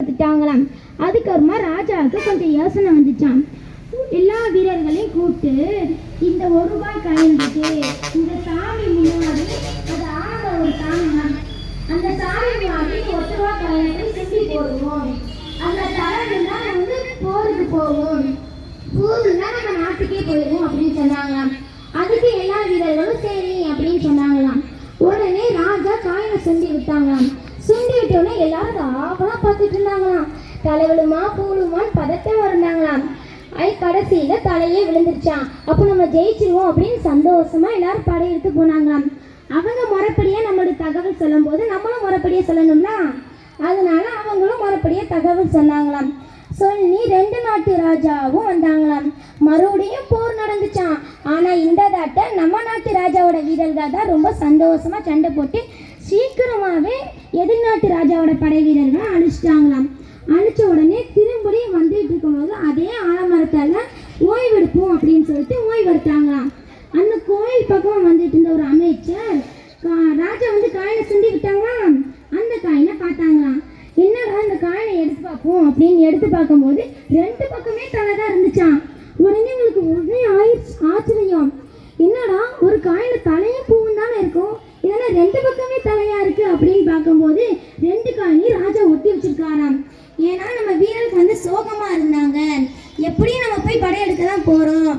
பார்த்துட்டாங்களாம். அதுக்கப்புறமா ராஜாவுக்கு கொஞ்சம் யோசனை வந்துச்சாம். எல்லா வீரர்களையும் கூப்பிட்டு இந்த ஒரு ரூபாய் காயின் இந்த சாமி முன்னாடி அது ஆனந்த ஒரு சாமி அந்த சாமி முன்னாடி ஒரு ரூபாய் காயினை சுண்டி போடுவோம். அந்த தலைவன் வந்து போருக்கு போவோம் போகுதுன்னா நம்ம நாட்டுக்கே போயிடுவோம் அப்படின்னு சொன்னாங்களாம். அதுக்கு எல்லா வீரர்களும் சரி அப்படின்னு சொன்னாங்களாம். உடனே ராஜா காயினை செஞ்சு விட்டாங்களாம். சுண்டி விட்டோன்னே எல்லாரும் ஆவலா பார்த்துட்டு இருந்தாங்களாம். தலைவலுமா பூலுமான்னு பதட்டம் இருந்தாங்களாம். ஐ கடைசியில தலையே விழுந்துருச்சான் அப்போ நம்ம ஜெயிச்சிருவோம் அப்படின்னு சந்தோஷமா எல்லாரும் படையெடுத்து போனாங்களாம். அவங்க முறைப்படியே நம்மளுடைய தகவல் சொல்லும்போது நம்மளும் முறைப்படியே சொல்லணும்னா? அதனால அவங்களும் முறைப்படியே தகவல் சொன்னாங்களாம். சொல்லி ரெண்டு நாட்டு ராஜாவும் வந்தாங்களாம். மறுபடியும் போர் நடந்துச்சான் ஆனால் இந்த தாட்டை நம்ம நாட்டு ராஜாவோட வீரர்கள் தான் ரொம்ப சந்தோஷமா சண்டை போட்டு சீக்கிரமாகவே எதிர்நாட்டு ராஜாவோட படை வீரர்களை அழிச்சிட்டாங்களாம். அழிச்ச உடனே திரும்படியும் வந்துட்டு இருக்கும்போது அதே ஆலமரத்தால் ஓய்வெடுப்போம் அப்படின்னு சொல்லிட்டு ஓய்வெடுத்தாங்களாம். அந்த கோயில் பக்கம் வந்துட்டு இருந்த ஒரு அமைச்சர் ராஜா வந்து காயினை சுண்டி விட்டாங்களாம். அந்த காயினை பார்த்தாங்களாம். என்னடா அந்த காயினை எடுத்து பார்ப்போம் அப்படின்னு எடுத்து பார்க்கும்போது ரெண்டு பக்கமே தலை தான் இருந்துச்சாம். உடனே உங்களுக்கு உடனே ஆயிடுச்சு ஆச்சரியம். என்னடா ஒரு காயில தலையும் பூவும் தானே இருக்கும் இதெல்லாம் ரெண்டு பக்கமே தலையா இருக்கு போது ரெண்டு காயினையும் ராஜா ஒட்டி வச்சிருக்காராம். ஏன்னா நம்ம வீரருக்கு வந்து சோகமா இருந்தாங்க. எப்படியும் நம்ம போய் படையெடுக்க தான் போறோம்.